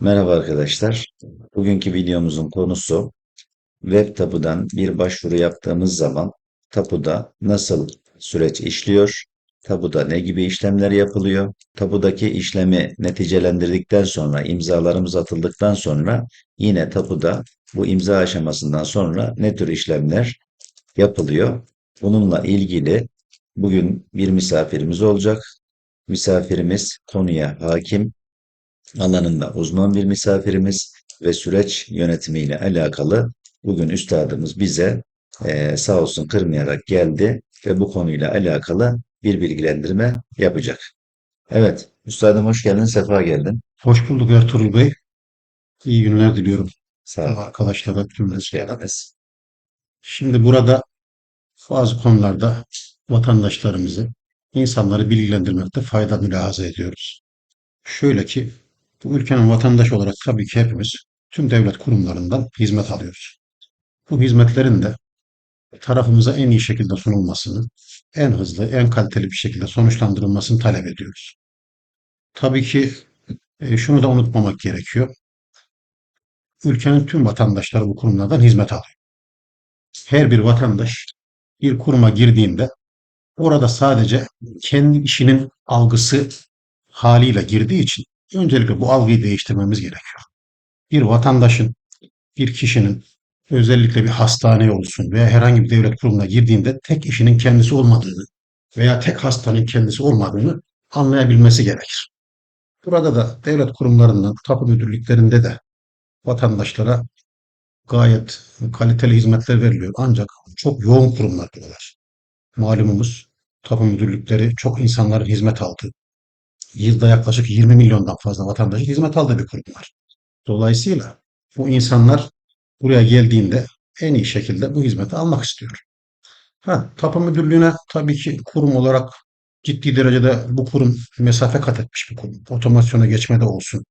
Merhaba arkadaşlar. Bugünkü videomuzun konusu web tapudan bir başvuru yaptığımız zaman tapuda nasıl süreç işliyor, tapuda ne gibi işlemler yapılıyor, tapudaki işlemi neticelendirdikten sonra, imzalarımız atıldıktan sonra yine tapuda bu imza aşamasından sonra ne tür işlemler yapılıyor. Bununla ilgili bugün bir misafirimiz olacak. Misafirimiz konuya hakim, alanında uzman bir misafirimiz ve süreç yönetimiyle alakalı bugün üstadımız bize eee, sağ olsun kırmayarak geldi ve bu konuyla alakalı bir bilgilendirme yapacak. Evet, üstadım hoş geldin, sefa geldin. Hoş bulduk Ertuğrul Bey. İyi günler diliyorum. Sağ ol. Arkadaşlara tüm geldiniz. Şimdi burada bazı konularda vatandaşlarımızı, insanları bilgilendirmekte fayda mülahaza ediyoruz. Şöyle ki, bu ülkenin vatandaşı olarak tabii ki hepimiz tüm devlet kurumlarından hizmet alıyoruz. Bu hizmetlerin de tarafımıza en iyi şekilde sunulmasını, en hızlı, en kaliteli bir şekilde sonuçlandırılmasını talep ediyoruz. Tabii ki e, şunu da unutmamak gerekiyor. ülkenin tüm vatandaşları bu kurumlardan hizmet alıyor. Her bir vatandaş bir kuruma girdiğinde orada sadece kendi işinin algısı haliyle girdiği için öncelikle bu algıyı değiştirmemiz gerekiyor. Bir vatandaşın, bir kişinin özellikle bir hastaneye olsun veya herhangi bir devlet kurumuna girdiğinde tek işinin kendisi olmadığını veya tek hastanın kendisi olmadığını anlayabilmesi gerekir. Burada da devlet kurumlarından, tapu müdürlüklerinde de vatandaşlara gayet kaliteli hizmetler veriliyor. Ancak çok yoğun kurumlar diyorlar. Malumumuz tapu müdürlükleri çok insanların hizmet aldığı, yılda yaklaşık 20 milyondan fazla vatandaşın hizmet aldığı bir kurumlar. Dolayısıyla bu insanlar buraya geldiğinde en iyi şekilde bu hizmeti almak istiyor. Ha, tapu müdürlüğüne tabii ki kurum olarak ciddi derecede bu kurum mesafe kat etmiş bir kurum. Otomasyona geçmede olsun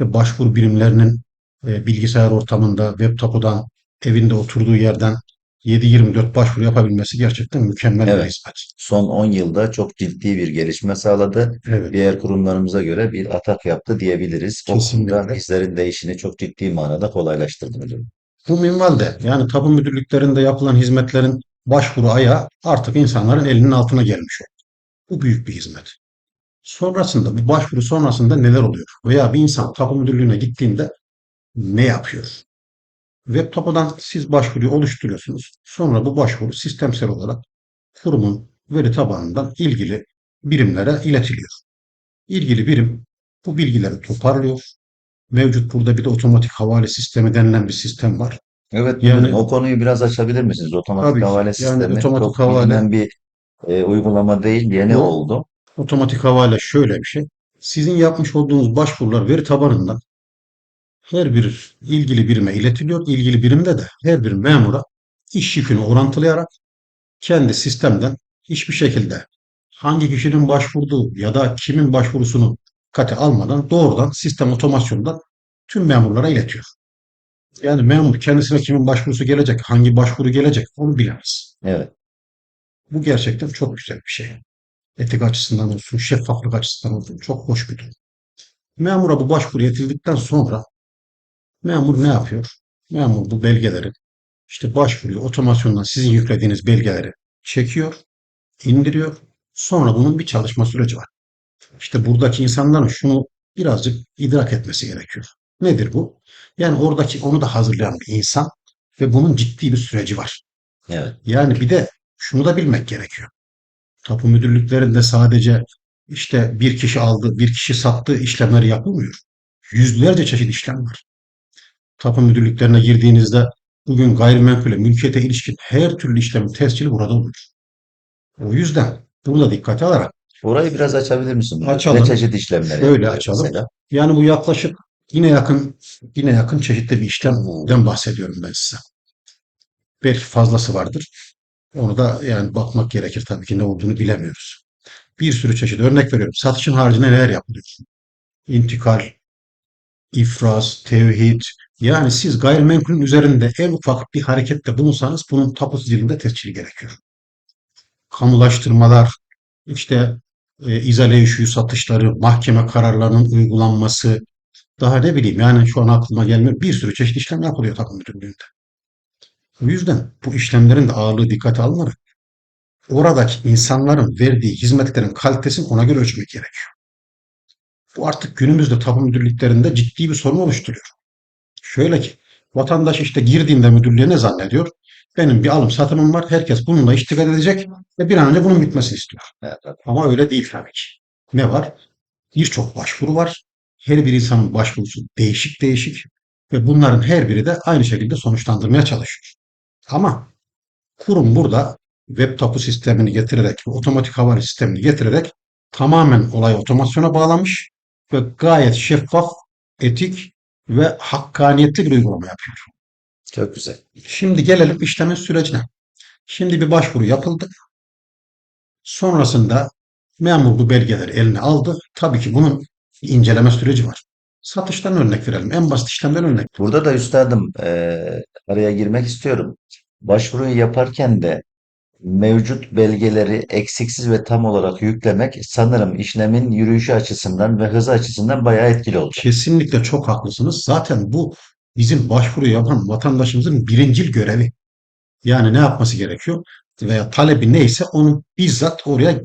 ve başvuru birimlerinin e, bilgisayar ortamında, web tapudan, evinde oturduğu yerden 7-24 başvuru yapabilmesi gerçekten mükemmel bir Evet. hizmet. Son 10 yılda çok ciddi bir gelişme sağladı. Evet. Diğer kurumlarımıza göre bir atak yaptı diyebiliriz. O Kesinlikle. konuda bizlerin de işini çok ciddi manada kolaylaştırdı müdürüm. Bu minvalde yani tapu müdürlüklerinde yapılan hizmetlerin başvuru ayağı artık insanların elinin altına gelmiş oldu. Bu büyük bir hizmet. Sonrasında bu başvuru sonrasında neler oluyor? Veya bir insan tapu müdürlüğüne gittiğinde ne yapıyor? Web tapudan siz başvuruyu oluşturuyorsunuz. Sonra bu başvuru sistemsel olarak kurumun veri tabanından ilgili birimlere iletiliyor. İlgili birim bu bilgileri toparlıyor. Mevcut burada bir de otomatik havale sistemi denilen bir sistem var. Evet, Yani- o konuyu biraz açabilir misiniz? Otomatik Tabii havale Yani sistemi otomatik çok havale- bir e, uygulama değil, yeni Bu- oldu. Otomatik havale şöyle bir şey. Sizin yapmış olduğunuz başvurular veri tabanından her bir ilgili birime iletiliyor. İlgili birimde de her bir memura iş yükünü orantılayarak kendi sistemden hiçbir şekilde hangi kişinin başvurduğu ya da kimin başvurusunu kate almadan doğrudan sistem otomasyondan tüm memurlara iletiyor. Yani memur kendisine kimin başvurusu gelecek, hangi başvuru gelecek onu bilemez. Evet, Bu gerçekten çok güzel bir şey. Etik açısından olsun, şeffaflık açısından olsun çok hoş bir durum. Memura bu başvuru yetildikten sonra memur ne yapıyor? Memur bu belgeleri işte başvuruyor otomasyondan sizin yüklediğiniz belgeleri çekiyor, indiriyor. Sonra bunun bir çalışma süreci var. İşte buradaki insanların şunu birazcık idrak etmesi gerekiyor. Nedir bu? Yani oradaki onu da hazırlayan bir insan ve bunun ciddi bir süreci var. evet. Yani bir de şunu da bilmek gerekiyor. Tapu müdürlüklerinde sadece işte bir kişi aldı, bir kişi sattı işlemleri yapılmıyor. Yüzlerce çeşit işlem var. Tapu müdürlüklerine girdiğinizde bugün gayrimenkule, mülkiyete ilişkin her türlü işlemin tescili burada olur. O yüzden bunu da dikkate alarak Orayı biraz açabilir misin? Açalım. Ne çeşit işlemler Şöyle açalım. mesela? yani bu yaklaşık yine yakın yine yakın çeşitli bir işlemden bahsediyorum ben size. Belki fazlası vardır. Onu da yani bakmak gerekir tabii ki ne olduğunu bilemiyoruz. Bir sürü çeşit örnek veriyorum. Satışın haricinde neler yapılıyor? İntikal, ifraz, tevhid. Yani siz gayrimenkulün üzerinde en ufak bir harekette bulunsanız bunun tapu sicilinde tescili gerekiyor. Kamulaştırmalar, işte e, izale işi satışları, mahkeme kararlarının uygulanması, Daha ne bileyim yani şu an aklıma gelmiyor. Bir sürü çeşitli işlem yapılıyor tapu müdürlüğünde. O yüzden bu işlemlerin de ağırlığı dikkate alınarak oradaki insanların verdiği hizmetlerin kalitesini ona göre ölçmek gerekiyor. Bu artık günümüzde tapu müdürlüklerinde ciddi bir sorun oluşturuyor. Şöyle ki vatandaş işte girdiğinde müdürlüğe ne zannediyor? Benim bir alım satımım var. Herkes bununla iştigal edecek ve bir an önce bunun bitmesini istiyor. Evet, evet. Ama öyle değil tabii ki. Ne var? Birçok başvuru var. Her bir insanın başvurusu değişik değişik ve bunların her biri de aynı şekilde sonuçlandırmaya çalışıyor. Ama kurum burada web tapu sistemini getirerek, otomatik havale sistemini getirerek tamamen olay otomasyona bağlamış ve gayet şeffaf, etik ve hakkaniyetli bir uygulama yapıyor. Çok güzel. Şimdi gelelim işlemin sürecine. Şimdi bir başvuru yapıldı. Sonrasında memur bu belgeleri eline aldı. Tabii ki bunun inceleme süreci var. Satıştan örnek verelim. En basit işlemden örnek. Burada da üstadım eee, araya girmek istiyorum. Başvuruyu yaparken de mevcut belgeleri eksiksiz ve tam olarak yüklemek sanırım işlemin yürüyüşü açısından ve hızı açısından bayağı etkili olacak. Kesinlikle çok haklısınız. Zaten bu bizim başvuru yapan vatandaşımızın birincil görevi. Yani ne yapması gerekiyor? Veya talebi neyse onu bizzat oraya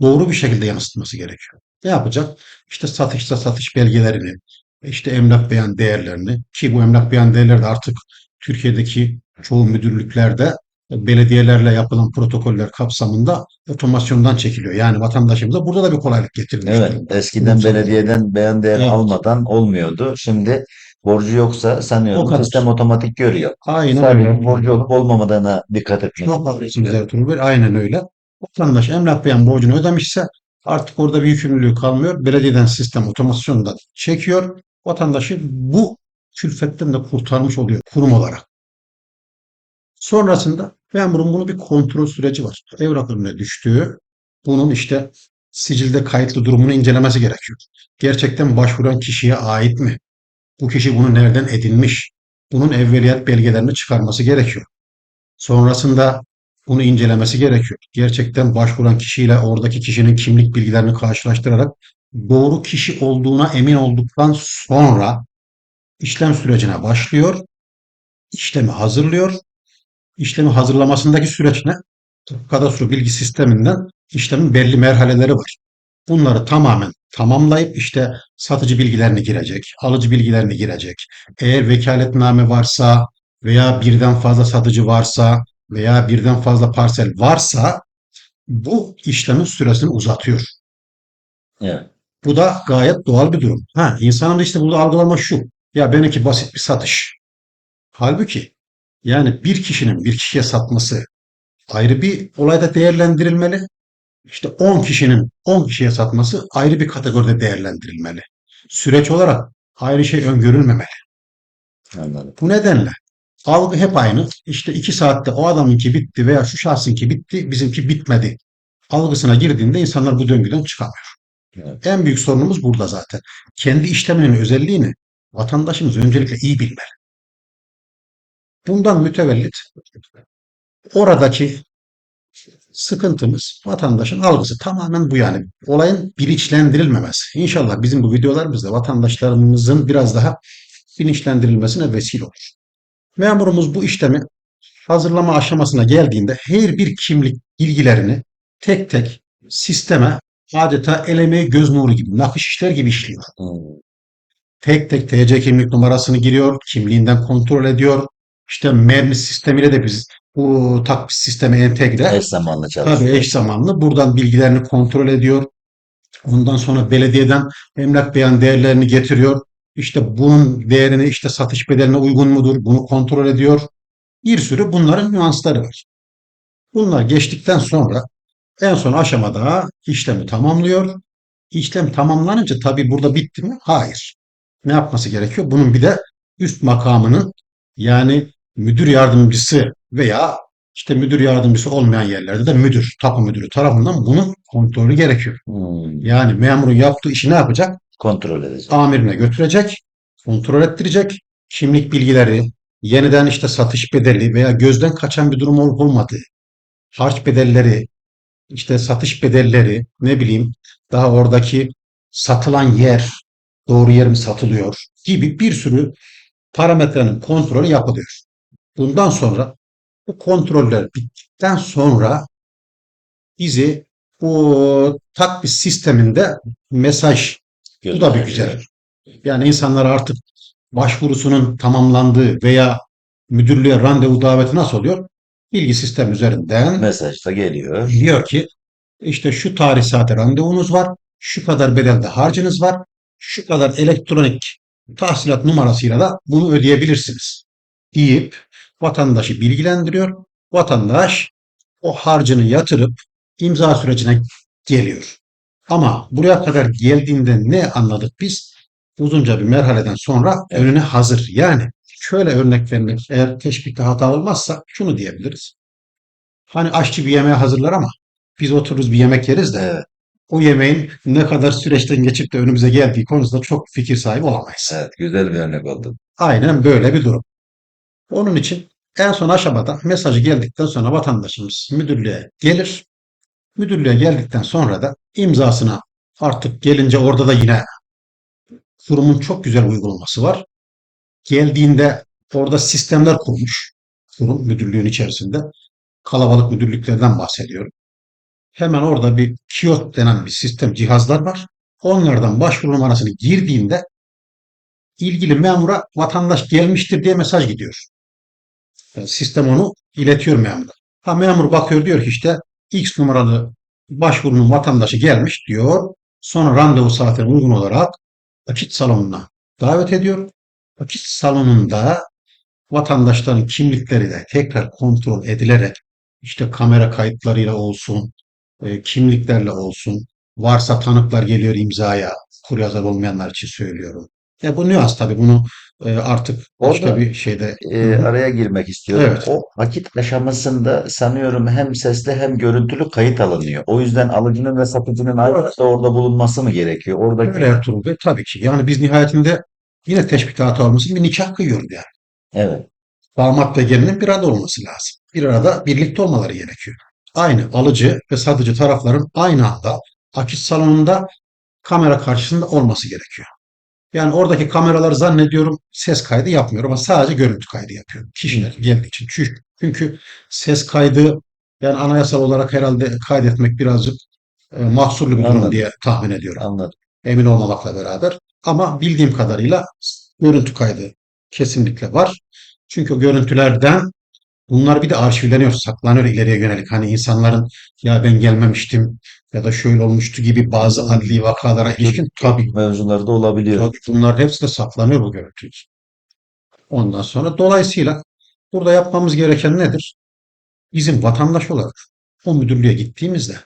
doğru bir şekilde yansıtması gerekiyor. Ne yapacak? İşte satışta satış belgelerini, işte emlak beyan değerlerini ki bu emlak beyan değerleri de artık Türkiye'deki çoğu müdürlüklerde belediyelerle yapılan protokoller kapsamında otomasyondan çekiliyor. Yani vatandaşımıza burada da bir kolaylık getirmiş. Evet, durumda. eskiden Bunun belediyeden beyan değer Evet. almadan olmuyor. Şimdi borcu yoksa sanıyorum sistem otomatik görüyor. Aynen Sadece öyle. borcu olup olmamadığına dikkat etmek Çok haklısınız Ertuğrul Bey. Aynen öyle. Vatandaş emlak beyan borcunu ödemişse artık orada bir yükümlülüğü kalmıyor. Belediyeden sistem otomasyondan çekiyor. Vatandaşı bu külfetten de kurtarmış oluyor kurum olarak. Sonrasında memurun bunu bir kontrol süreci var. Evrak önüne düştüğü, bunun işte sicilde kayıtlı durumunu incelemesi gerekiyor. Gerçekten başvuran kişiye ait mi? Bu kişi bunu nereden edinmiş? Bunun evveliyat belgelerini çıkarması gerekiyor. Sonrasında bunu incelemesi gerekiyor. Gerçekten başvuran kişiyle oradaki kişinin kimlik bilgilerini karşılaştırarak doğru kişi olduğuna emin olduktan sonra işlem sürecine başlıyor. İşlemi hazırlıyor. İşlemi hazırlamasındaki süreç ne? Kadastro bilgi sisteminden işlemin belli merhaleleri var. Bunları tamamen tamamlayıp işte satıcı bilgilerini girecek, alıcı bilgilerini girecek. Eğer vekaletname varsa veya birden fazla satıcı varsa veya birden fazla parsel varsa bu işlemin süresini uzatıyor. Evet. Bu da gayet doğal bir durum. Ha, insanın da işte burada algılama şu. Ya benimki basit bir satış. Halbuki yani bir kişinin bir kişiye satması ayrı bir olayda değerlendirilmeli. İşte 10 kişinin 10 kişiye satması ayrı bir kategoride değerlendirilmeli. Süreç olarak ayrı şey öngörülmemeli. Anladım. Bu nedenle algı hep aynı. İşte 2 saatte o adamınki bitti veya şu şahsınki bitti, bizimki bitmedi. Algısına girdiğinde insanlar bu döngüden çıkamıyor. Evet. En büyük sorunumuz burada zaten. Kendi işleminin özelliğini vatandaşımız öncelikle iyi bilmeli. Bundan mütevellit oradaki sıkıntımız vatandaşın algısı tamamen bu yani. Olayın bilinçlendirilmemesi. İnşallah bizim bu videolarımızda vatandaşlarımızın biraz daha bilinçlendirilmesine vesile olur. Memurumuz bu işlemi hazırlama aşamasına geldiğinde her bir kimlik bilgilerini tek tek sisteme adeta el emeği göz nuru gibi, nakış işler gibi işliyor. Hmm. Tek tek TC kimlik numarasını giriyor, kimliğinden kontrol ediyor. İşte mermi sistemiyle de biz bu tak sisteme entegre. Eş zamanlı Tabii çalışıyor. eş zamanlı. Buradan bilgilerini kontrol ediyor. Ondan sonra belediyeden emlak beyan değerlerini getiriyor. İşte bunun değerini işte satış bedeline uygun mudur? Bunu kontrol ediyor. Bir sürü bunların nüansları var. Bunlar geçtikten sonra en son aşamada işlemi tamamlıyor. İşlem tamamlanınca tabii burada bitti mi? Hayır. Ne yapması gerekiyor? Bunun bir de üst makamının yani müdür yardımcısı veya işte müdür yardımcısı olmayan yerlerde de müdür, tapu müdürü tarafından bunun kontrolü gerekiyor. Hmm. Yani memurun yaptığı işi ne yapacak? Kontrol edecek. Amirine götürecek, kontrol ettirecek, kimlik bilgileri, yeniden işte satış bedeli veya gözden kaçan bir durum olup olmadığı, harç bedelleri, işte satış bedelleri, ne bileyim daha oradaki satılan yer, doğru yer mi satılıyor gibi bir sürü parametrenin kontrolü yapılıyor. Bundan sonra bu kontroller bittikten sonra bizi bu takvim sisteminde mesaj bu da bir güzel. Yani insanlar artık başvurusunun tamamlandığı veya müdürlüğe randevu daveti nasıl oluyor? Bilgi sistem üzerinden Mesaj da geliyor. diyor ki işte şu tarih saate randevunuz var, şu kadar bedelde harcınız var, şu kadar elektronik tahsilat numarasıyla da bunu ödeyebilirsiniz deyip vatandaşı bilgilendiriyor. Vatandaş o harcını yatırıp imza sürecine geliyor. Ama buraya kadar geldiğinde ne anladık biz? Uzunca bir merhaleden sonra önüne hazır. Yani şöyle örnek vermek eğer teşbihte hata olmazsa şunu diyebiliriz. Hani aşçı bir yemeği hazırlar ama biz otururuz bir yemek yeriz de o yemeğin ne kadar süreçten geçip de önümüze geldiği konusunda çok fikir sahibi olamayız. evet. Güzel bir örnek oldu. Aynen böyle bir durum. Onun için en son aşamada mesajı geldikten sonra vatandaşımız müdürlüğe gelir. Müdürlüğe geldikten sonra da imzasına artık gelince orada da yine kurumun çok güzel uygulaması var. Geldiğinde orada sistemler kurmuş. Kurum müdürlüğün içerisinde. Kalabalık müdürlüklerden bahsediyorum. Hemen orada bir kiosk denen bir sistem cihazlar var. Onlardan başvuru numarasını girdiğinde ilgili memura vatandaş gelmiştir diye mesaj gidiyor. Yani sistem onu iletiyor memura. Ha memur bakıyor diyor ki işte X numaralı başvurunun vatandaşı gelmiş diyor. Sonra randevu saatine uygun olarak vakit salonuna davet ediyor. Vakit salonunda vatandaşların kimlikleri de tekrar kontrol edilerek işte kamera kayıtlarıyla olsun, e, kimliklerle olsun, varsa tanıklar geliyor imzaya, kuryazar olmayanlar için söylüyorum. Ya bu nüans tabii bunu e, artık başka Orada, bir şeyde Hı hı. araya girmek istiyorum. Evet. O vakit aşamasında sanıyorum hem sesli hem görüntülü kayıt alınıyor. O yüzden alıcının ve satıcının aynı anda orada bulunması mı gerekiyor? Oradaki Öyle Ertuğrul Bey tabii ki. Yani biz nihayetinde yine teşbihat olmasın bir nikah kıyıyoruz yani. evet, Damat ve gelinin bir arada olması lazım. Bir arada birlikte olmaları gerekiyor. Aynı alıcı ve satıcı tarafların aynı anda akit salonunda kamera karşısında olması gerekiyor. Yani oradaki kameralar zannediyorum ses kaydı yapmıyor ama sadece görüntü kaydı yapıyor. Kişiler geldiği için. Çünkü, çünkü ses kaydı yani anayasal olarak herhalde kaydetmek birazcık e, mahsurlu bir durum Anladım. diye tahmin ediyorum. anladım. Emin olmamakla beraber. Ama bildiğim kadarıyla görüntü kaydı kesinlikle var. Çünkü o görüntülerden bunlar bir de arşivleniyor, saklanıyor ileriye yönelik. Hani insanların ya ben gelmemiştim ya da şöyle olmuştu gibi bazı adli vakalara ilişkin tabii Mevzuları da olabiliyor. Tabii bunların hepsi de saklanıyor bu görüntü. Ondan sonra dolayısıyla burada yapmamız gereken nedir? Bizim vatandaş olarak o müdürlüğe gittiğimizde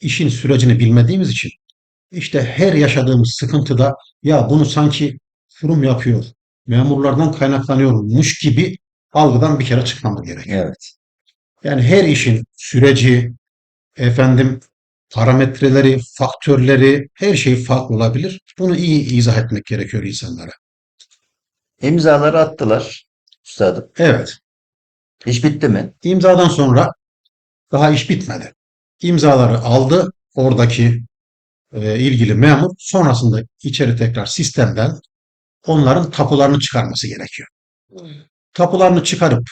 işin sürecini bilmediğimiz için işte her yaşadığımız sıkıntıda ya bunu sanki kurum yapıyor, memurlardan kaynaklanıyormuş gibi algıdan bir kere çıkmamız gerekiyor. Evet. Yani her işin süreci, efendim parametreleri, faktörleri, her şey farklı olabilir. Bunu iyi izah etmek gerekiyor insanlara. İmzaları attılar. Üstadım. Evet. İş bitti mi? İmzadan sonra daha iş bitmedi. İmzaları aldı oradaki e, ilgili memur. Sonrasında içeri tekrar sistemden onların tapularını çıkarması gerekiyor. Tapularını çıkarıp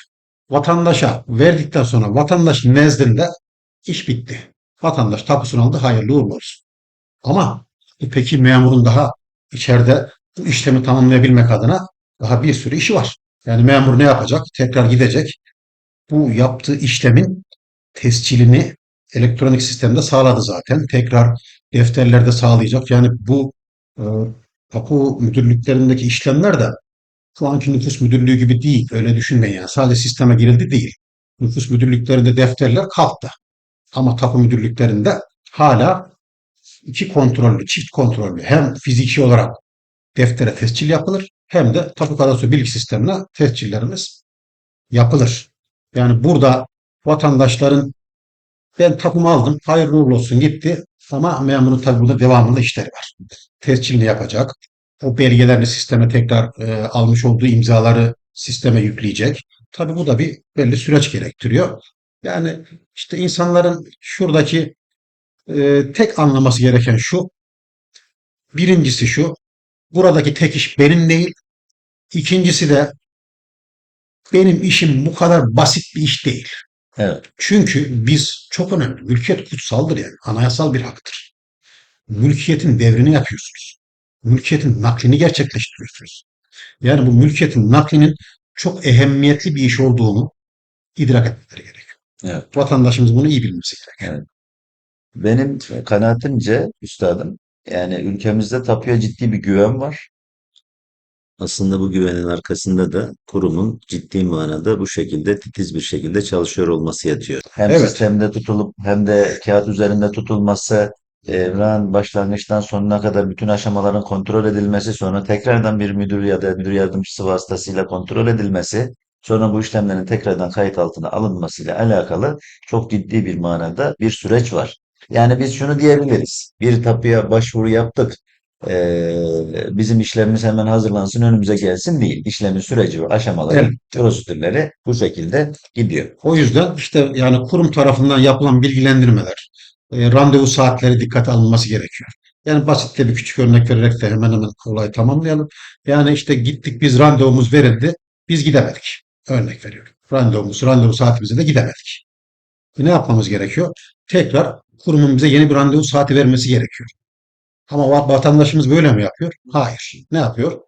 vatandaşa verdikten sonra vatandaş nezdinde iş bitti. Vatandaş tapusunu aldı, hayırlı uğurlu olsun. Ama peki memurun daha içeride bu işlemi tamamlayabilmek adına daha bir sürü işi var. Yani memur ne yapacak? Tekrar gidecek. Bu yaptığı işlemin tescilini elektronik sistemde sağladı zaten. Tekrar defterlerde sağlayacak. Yani bu e, tapu müdürlüklerindeki işlemler de şu anki nüfus müdürlüğü gibi değil. Öyle düşünmeyin yani. Sadece sisteme girildi değil. Nüfus müdürlüklerinde defterler kalktı. Ama tapu müdürlüklerinde hala iki kontrollü, çift kontrollü hem fiziki olarak deftere tescil yapılır hem de tapu kadastro bilgi sistemine tescillerimiz yapılır. Yani burada vatandaşların ben tapumu aldım, hayırlı uğurlu olsun gitti ama memurun tabii burada devamında işleri var. Tescilini yapacak. O belgelerini sisteme tekrar e, almış olduğu imzaları sisteme yükleyecek. Tabii bu da bir belli süreç gerektiriyor. Yani işte insanların şuradaki e, tek anlaması gereken şu. Birincisi şu. buradaki tek iş benim değil. İkincisi de benim işim bu kadar basit bir iş değil. Evet. Çünkü biz çok önemli. Mülkiyet kutsaldır yani. Anayasal bir haktır. Mülkiyetin devrini yapıyorsunuz. Mülkiyetin naklini gerçekleştiriyorsunuz. Yani bu mülkiyetin naklinin çok ehemmiyetli bir iş olduğunu idrak etmeleri gerekiyor. Evet. Vatandaşımız bunu iyi bilmesi gerekiyor. Benim kanaatimce üstadım yani ülkemizde tapuya ciddi bir güven var. Aslında bu güvenin arkasında da kurumun ciddi manada bu şekilde titiz bir şekilde çalışıyor olması yatıyor. Hem Evet. sistemde tutulup hem de kağıt üzerinde tutulması, evran başlangıçtan sonuna kadar bütün aşamaların kontrol edilmesi, sonra tekrardan bir müdür ya da müdür yardımcısı vasıtasıyla kontrol edilmesi, sonra bu işlemlerin tekrardan kayıt altına alınmasıyla alakalı çok ciddi bir manada bir süreç var. Yani biz şunu diyebiliriz. Bir tapuya başvuru yaptık. Ee, bizim işlemimiz hemen hazırlansın önümüze gelsin değil. İşlemin süreci ve aşamaları, Evet. prosedürleri bu şekilde gidiyor. O yüzden işte yani kurum tarafından yapılan bilgilendirmeler, e, randevu saatleri dikkate alınması gerekiyor. Yani basit de bir küçük örnek vererek de hemen hemen olayı tamamlayalım. Yani işte gittik biz randevumuz verildi, biz gidemedik. Örnek veriyorum. Randevumuz, randevu saatimize de gidemedik. E, Ne yapmamız gerekiyor? Tekrar kurumun bize yeni bir randevu saati vermesi gerekiyor. Ama va- vatandaşımız böyle mi yapıyor? Hayır. Ne yapıyor?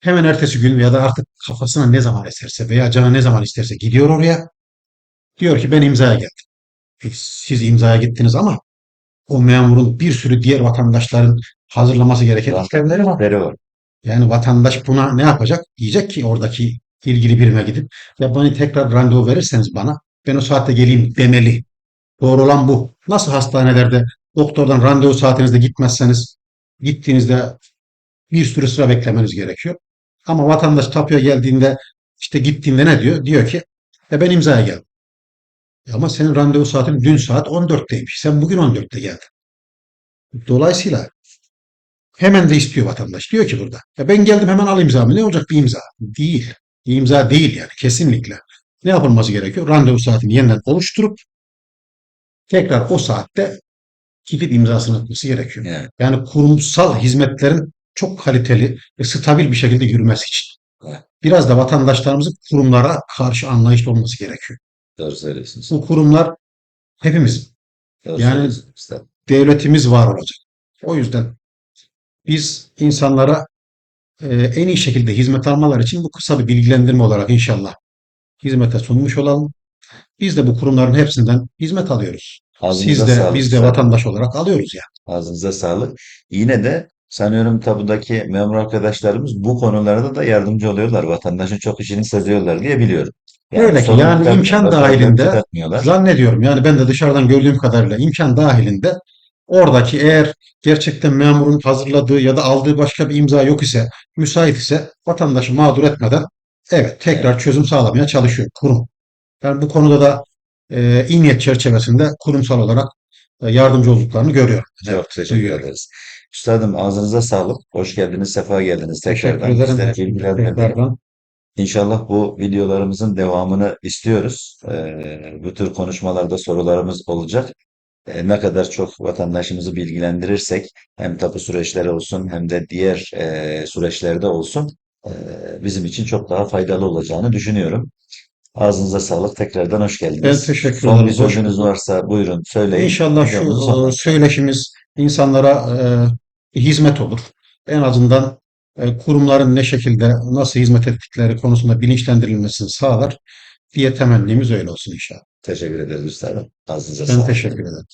Hemen ertesi gün ya da artık kafasına ne zaman eserse veya canı ne zaman isterse gidiyor oraya. Diyor ki ben imzaya geldim. E, Siz imzaya gittiniz ama o memurun bir sürü diğer vatandaşların hazırlaması gereken işlemleri var. Var. Yani vatandaş buna ne yapacak? Diyecek ki oradaki ilgili birime gidip ya bana tekrar randevu verirseniz bana ben o saatte geleyim demeli. Doğru olan bu. Nasıl hastanelerde doktordan randevu saatinizde gitmezseniz gittiğinizde bir sürü sıra beklemeniz gerekiyor. Ama vatandaş tapuya geldiğinde işte gittiğinde ne diyor? Diyor ki e ben imzaya geldim. E Ama senin randevu saatin dün saat 14'teymiş. Sen bugün 14'te geldin. Dolayısıyla hemen de istiyor vatandaş. Diyor ki burada. Ya ben geldim hemen al imzamı. Ne olacak bir imza? Değil. İmza değil yani kesinlikle. Ne yapılması gerekiyor? Randevu saatini yeniden oluşturup tekrar o saatte gidip imzasını atması gerekiyor. Yani, Yani kurumsal hizmetlerin çok kaliteli ve stabil bir şekilde yürümesi için. Evet. Biraz da vatandaşlarımızın kurumlara karşı anlayışlı olması gerekiyor. doğru söylüyorsunuz. Bu kurumlar hepimiz Doğru Yani- devletimiz var olacak. O yüzden biz insanlara en iyi şekilde hizmet almalar için bu kısa bir bilgilendirme olarak inşallah hizmete sunmuş olalım. Biz de bu kurumların hepsinden hizmet alıyoruz. Ağzınıza Siz de sağlık biz de vatandaş olarak alıyoruz yani. Ağzınıza sağlık. Yine de sanıyorum tabudaki memur arkadaşlarımız bu konularda da yardımcı oluyorlar. Vatandaşın çok işini seziyorlar diye biliyorum. Öyle ki, yani imkan dahilinde. Zannediyorum yani ben de dışarıdan gördüğüm kadarıyla imkan dahilinde oradaki eğer gerçekten memurun hazırladığı ya da aldığı başka bir imza yok ise, müsait ise vatandaşı mağdur etmeden evet tekrar çözüm sağlamaya çalışıyor kurum. Ben bu konuda da e, iyi niyet çerçevesinde kurumsal olarak e, yardımcı olduklarını görüyorum. Çok teşekkür duyuyorum. ederiz. Üstadım ağzınıza sağlık. Hoş geldiniz, sefa geldiniz. Teşekkür Tekrardan bilgilendirdiniz. Tekrardan İnşallah bu videolarımızın devamını istiyoruz. Ee, bu tür konuşmalarda sorularımız olacak. Ee, ne kadar çok vatandaşımızı bilgilendirirsek hem tapu süreçleri olsun hem de diğer e, süreçlerde olsun e, bizim için çok daha faydalı olacağını düşünüyorum. Ağzınıza sağlık. Tekrardan hoş geldiniz. teşekkür Son ederim. bir Hoş sözünüz varsa buyurun söyleyin. İnşallah şu e, söyleşimiz insanlara e, hizmet olur. En azından e, kurumların ne şekilde, nasıl hizmet ettikleri konusunda bilinçlendirilmesini sağlar diye temennimiz öyle olsun inşallah. Teşekkür ederiz üstadım. Ağzınıza Ben sağlık. teşekkür ederim.